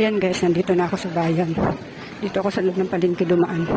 Ayan guys, nandito na ako sa bayan. Dito ako sa loob ng palengke dumaan.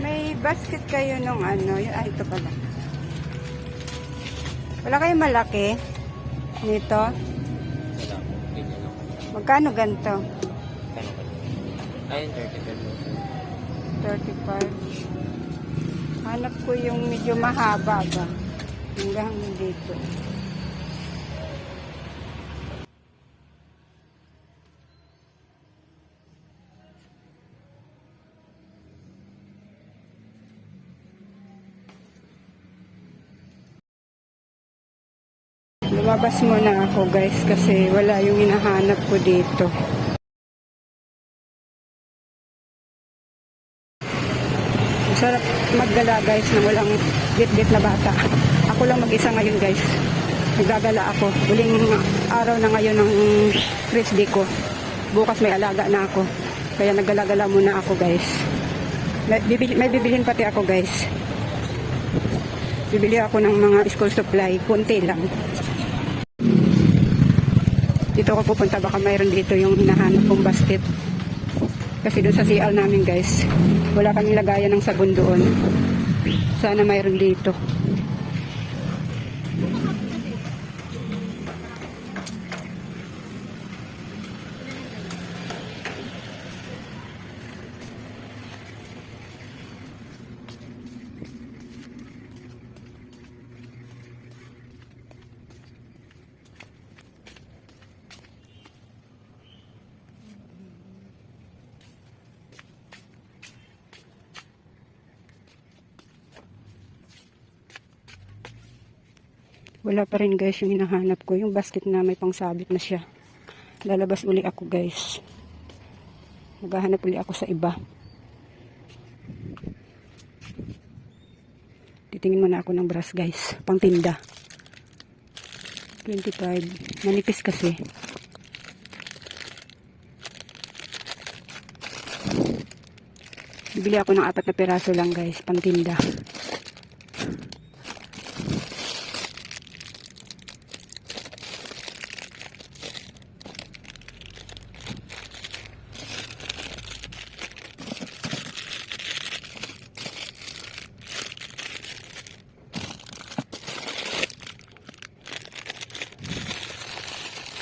May basket kayo nung ano, ay ito pala. Wala kayong malaki nito? Magkano ganito? Ayun, 35 po. 35. Hanap ko yung medyo mahaba ba. Hanggang dito. Lumabas muna ako guys kasi wala yung hinahanap ko dito. Masarap maggala guys na walang bit-bit na bata. Ako lang mag-isa ngayon guys. Naggagala ako. Huling araw na ngayon ng birthday ko. Bukas may alaga na ako. Kaya naggalagala muna ako guys. May, bibili, may bibilhin pati ako guys. Bibili ako ng mga school supply. Kunti lang. Dito ako pupunta. Baka mayroon dito yung hinahanap kong basket. Kasi doon sa CR namin guys, wala kaming lagayan ng sabon doon. Sana mayroon dito. Wala pa rin guys yung hinahanap ko. Yung basket na may pangsabit na siya. Lalabas uli ako guys. Maghahanap uli ako sa iba. Titingin muna ako ng brush guys. Pang tinda. 25. Manipis kasi. Bibili ako ng apat na piraso lang guys. Pang tinda.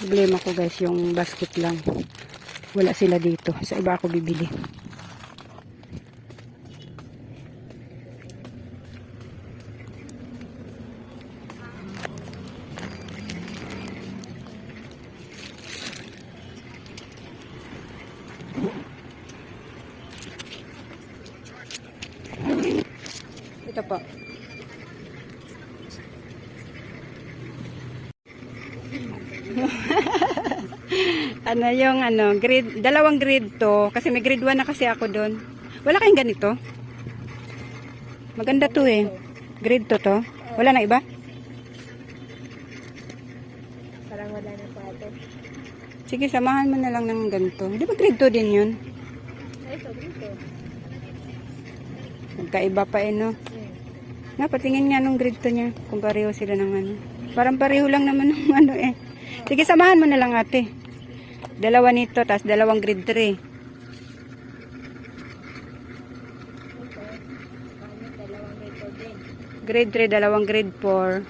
Problema ko guys, yung basket lang. Wala sila dito. Sa iba ako bibili. Ito po. Ano yung ano, grade, dalawang grade to. Kasi may grade 1 na kasi ako doon. Wala kayong ganito? Maganda to eh. Grade to to. Wala na iba? Parang wala na po ate. Sige, samahan mo na lang ng ganito. Di ba grade 2 din yun? Ay, ito, dito. Magkaiba pa eh, no? Nga, patingin nga nung grade 2 niya. Kung pareho sila ng ano. Parang pareho lang naman ng ano eh. Sige, samahan mo na lang ate. Dalawa nito, tas dalawang grade 3. Dalawang record din. Grade 3, dalawang grade 4.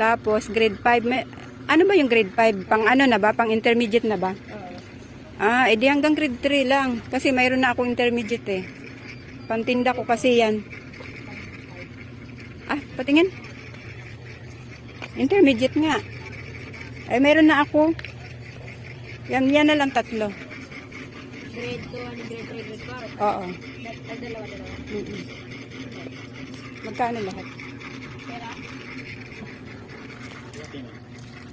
Tapos, grade 5. May, ano ba yung grade 5? Pang ano na ba? Pang intermediate na ba? Ah, edi hanggang grade 3 lang. Kasi mayroon na akong intermediate eh. Pantinda ko kasi yan. Ah, patingin. Intermediate nga. Ay, mayroon na ako. Yan, yan na lang tatlo. Grade 2 and grade 3, grade 4. Oo. Ay, dalawa, dalawa. Mm-mm. Magkano lahat? Pera?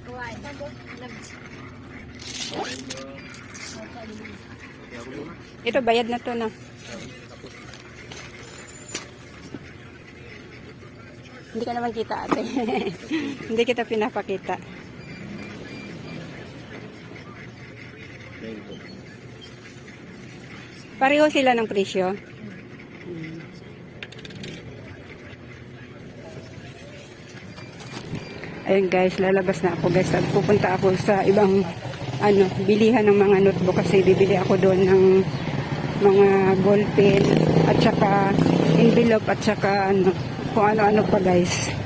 Kuhain. Nag- Ito, bayad na to na. Hindi ka naman kita ate. Hindi kita pinapakita. Pareho sila ng presyo. Hmm. Ayun guys, lalabas na ako guys. Pupunta ako sa ibang ano, bilihan ng mga notebook kasi bibili ako doon ng mga ball pen at saka envelope at saka ano, kung ano-ano pa guys.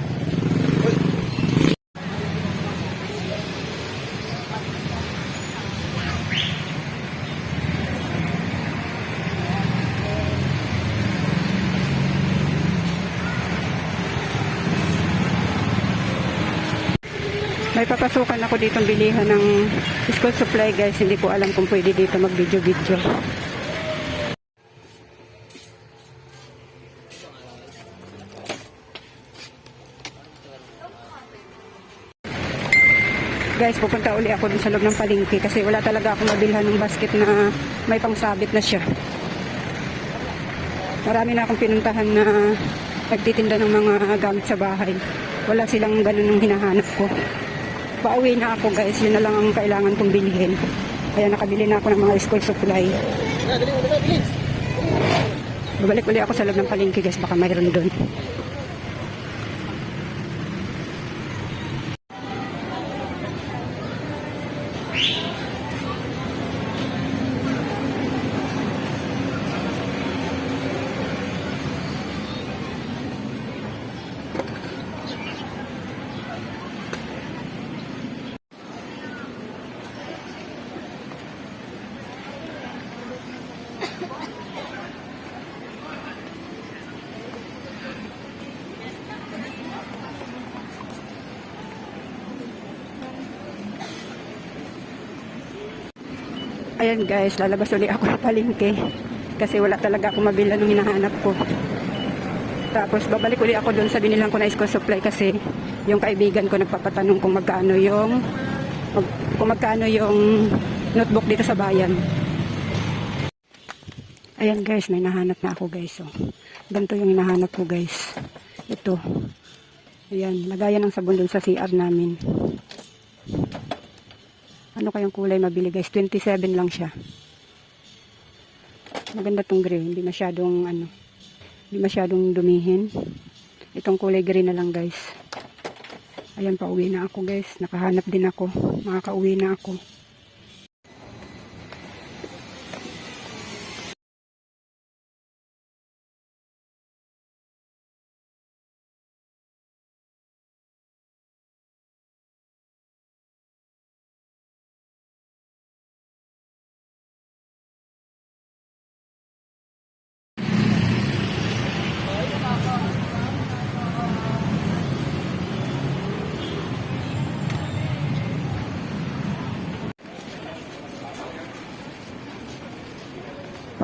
May papasukan ako dito bilihan ng school supply guys. Hindi ko alam kung pwede dito mag-video-video. Guys, pupunta uli ako dun sa loob ng palengke kasi wala talaga ako mabilhan ng basket na may pangsabit na siya. Marami na akong pinuntahan na nagtitinda ng mga gamit sa bahay. Wala silang ganun ng hinahanap ko. Pauwi na ako guys, yun na lang ang kailangan kong bilhin. Kaya nakabili na ako ng mga school supply. Babalik uli ako sa loob ng palengke guys, baka mayroon doon. Ayan guys, lalabas ulit ako ng palengke. Kasi wala talaga ako mabila nung hinahanap ko. Tapos babalik ulit ako doon sa binilang ko na school supply kasi yung kaibigan ko nagpapatanong kung magkano yung kung magkano yung notebook dito sa bayan. Ayan guys, may nahanap na ako guys. Oh. Ganito yung hinahanap ko guys. Ito. Ayan, lagayan ng sabon doon sa CR namin. Ano kayang kulay mabili guys? 27 lang siya. Maganda tong gray. Hindi masyadong ano. Hindi masyadong dumihin. Itong kulay green na lang guys. Ayan pa uwi na ako guys. Nakahanap din ako. Makakauwi na ako.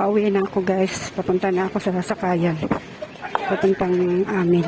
Pauwi na ako guys. Papunta na ako sa sasakayan. Papuntang amin.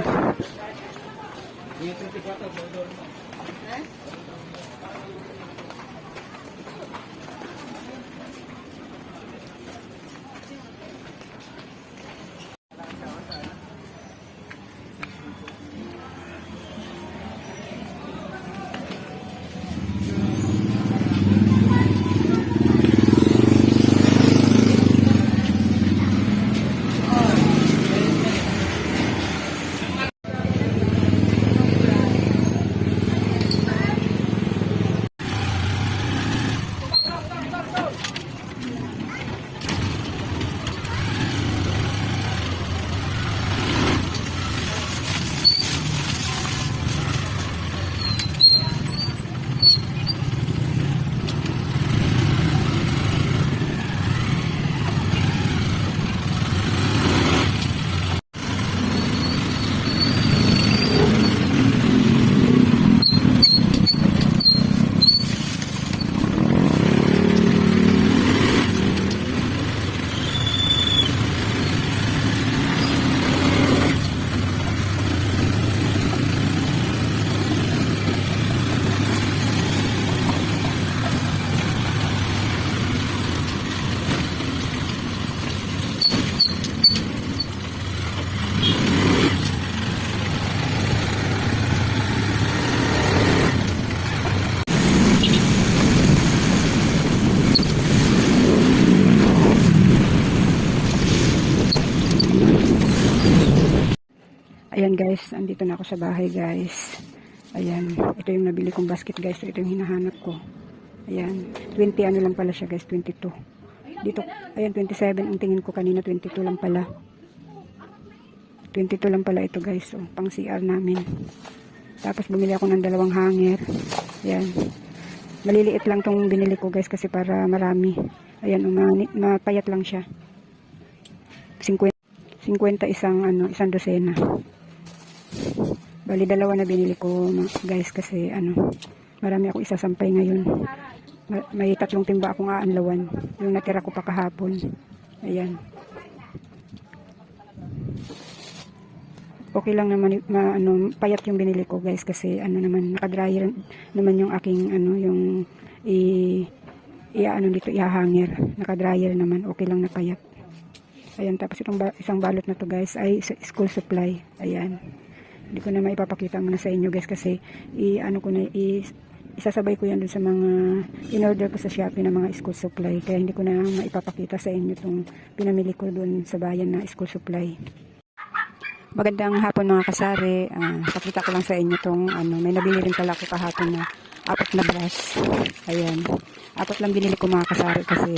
Ayan guys, andito na ako sa bahay guys. Ayan, ito yung nabili kong basket guys. Ito yung hinahanap ko. Ayan, 20 ano lang pala siya guys, 22. Dito, ayan 27 ang tingin ko kanina, 22 lang pala. 22 lang pala ito guys, oh, pang CR namin. Tapos bumili ako ng dalawang hanger. Ayan. Maliliit lang tong binili ko guys kasi para marami. Ayan, umani, mapayat lang siya. 50, 50 isang ano, isang dosena. Bali dalawa na binili ko guys kasi ano, marami ako isasampay ngayon. Ma- May tatlong timba akong aanlawan. Yung natira ko pa kahapon. Ayan. Okay lang naman ma, ano, payat yung binili ko guys kasi ano naman nakadryer naman yung aking ano yung i i ano dito ihahanger. Nakadryer naman okay lang na payat. Ayan, tapos itong ba- isang balot na to guys ay school supply. Ayan. Hindi ko na maipapakita muna sa inyo guys kasi i ano ko na i isasabay ko yan dun sa mga in-order ko sa Shopee na mga school supply. Kaya hindi ko na maipapakita sa inyo itong pinamili ko dun sa bayan na school supply. Magandang hapon mga kasari. Ah, pakita ko lang sa inyo tong ano, may nabili rin pala ako kahapon na apat na brush. Ayan. Apat lang binili ko mga kasari kasi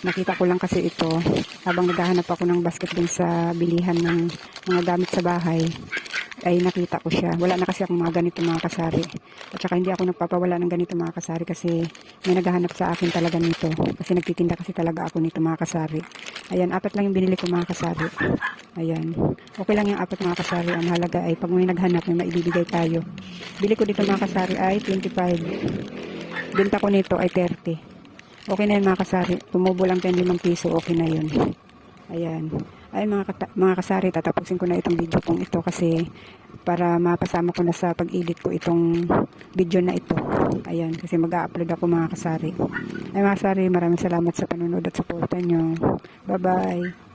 nakita ko lang kasi ito habang naghahanap ako ng basket din sa bilihan ng mga gamit sa bahay ay nakita ko siya. Wala na kasi akong mga ganito mga kasari. At saka hindi ako nagpapawala ng ganito mga kasari kasi may naghahanap sa akin talaga nito. Kasi nagtitinda kasi talaga ako nito mga kasari. Ayan, apat lang yung binili ko mga kasari. Ayan. Okay lang yung apat mga kasari. Ang halaga ay pag may naghanap, may maibibigay tayo. Bili ko dito mga kasari ay 25. Benta ko nito ay 30. Okay na yun mga kasari. Tumubo lang 10 limang piso. Okay na yun. Ayan. Ay mga, kata- mga kasari, tatapusin ko na itong video kong ito kasi para mapasama ko na sa pag-edit ko itong video na ito. Ayan, kasi mag-upload ako mga kasari. Ay mga kasari, maraming salamat sa panunod at suporta nyo. Bye-bye.